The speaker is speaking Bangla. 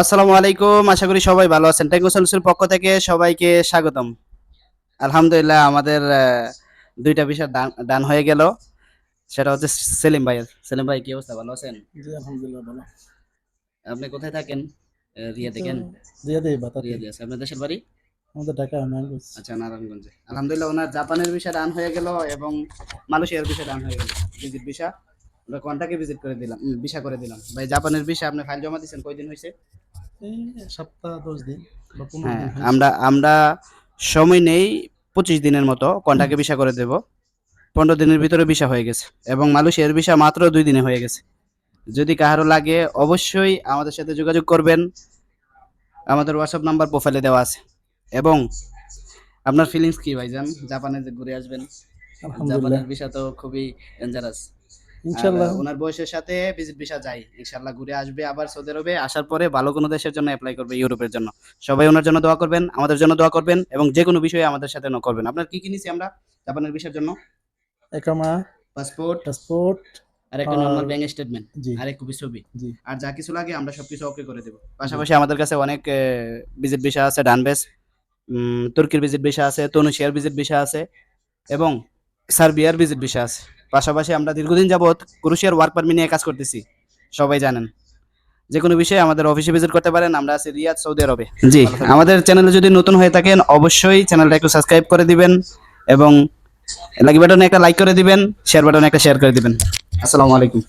আসসালামু আলাইকুম আশা করি সবাই ভালো আছেন। ট্যাঙ্গো সলিউশনের পক্ষ থেকে সবাইকে স্বাগতম। আলহামদুলিল্লাহ আমাদের দুইটা বিষয় ডান হয়ে গেল। সেটা হচ্ছে সেলিম ভাইয়ের। সেলিম ভাই কি অবস্থা? ভালো আছেন? আলহামদুলিল্লাহ ভালো। আপনি কোথায় থাকেন? রিয়া দেখেন দিয়ে দেই বাতাস রিয়া দিয়ে আছে। আপনার দেশের বাড়ি? আমাদের ঢাকা নারায়ণগঞ্জ। আচ্ছা নারায়ণগঞ্জে। আলহামদুলিল্লাহ ওনার জাপানের বিষয় ডান হয়ে গেল এবং মালয়েশিয়ার বিষয় ডান হয়ে গেল। Visit visa. আমরা কন্টাকে ভিজিট করে দিলাম ভিসা করে দিলাম। ভাই জাপানের বিষয় আপনি ফাইল জমা দিয়েছেন? কয়দিন হয়েছে? সপ্তাহ দশ দিন হ্যাঁ আমরা আমরা সময় নেই পঁচিশ দিনের মতো কন্টাকে ভিসা করে দেব। পনেরো দিনের ভিতরে ভিসা হয়ে গেছে এবং মালয়েশিয়ার ভিসা মাত্র দুই দিনে হয়ে গেছে। যদি কাহারও লাগে অবশ্যই আমাদের সাথে যোগাযোগ করবেন। আমাদের হোয়াটসঅ্যাপ নাম্বার প্রোফাইলে দেওয়া আছে। এবং আপনার ফিলিংস কি ভাইজান? জাপানে যে ঘুরে আসবেন। জাপানের ভিসা তো খুবই ডেঞ্জারাস ইনশাল্লাহ। ওনার বয়সের সাথে ভিজিট ভিসা যায়। ইনশাআল্লাহ ঘুরে আসবে আবার সৌদি আরবে আসার পরে ভালো কোনো দেশের জন্য অ্যাপ্লাই করবে ইউরোপের জন্য। সবাই ওনার জন্য দোয়া করবেন আমাদের জন্য দোয়া করবেন এবং যে কোনো বিষয়ে আমাদের সাথে ন করবেন। আপনার কি কি নিছি আমরা জাপানের ভিসার জন্য? একামা পাসপোর্ট পাসপোর্ট আর একটা নর্মাল ব্যাংক স্টেটমেন্ট আর এক কপি ছবি। আর যা কিছু লাগে আমরা সবকিছু ওকে করে দেবো। পাশাপাশি আমাদের কাছে অনেক ভিজিট ভিসা আছে ডানবেস তুর্কির ভিজিট ভিসা আছে তনুশিয়ার ভিজিট ভিসা আছে এবং সার্বিয়ার ভিজিট ভিসা আছে। পাশাপাশি আমরা দীর্ঘদিন যাবৎ ক্রুশিয়ার ওয়ার্ক পারমিট নিয়ে কাজ করতেছি। সবাই জানেন। যে কোনো বিষয়ে আমাদের অফিসে ভিজিট করতে পারেন আমরা আছি রিয়াদ সৌদি আরবে। জি। আমাদের চ্যানেলে যদি নতুন হয়ে থাকেন অবশ্যই চ্যানেলটা একটু সাবস্ক্রাইব করে দিবেন এবং লাইক বাটনে একটা লাইক করে দিবেন শেয়ার বাটনে একটা শেয়ার করে দিবেন। আসসালামু আলাইকুম।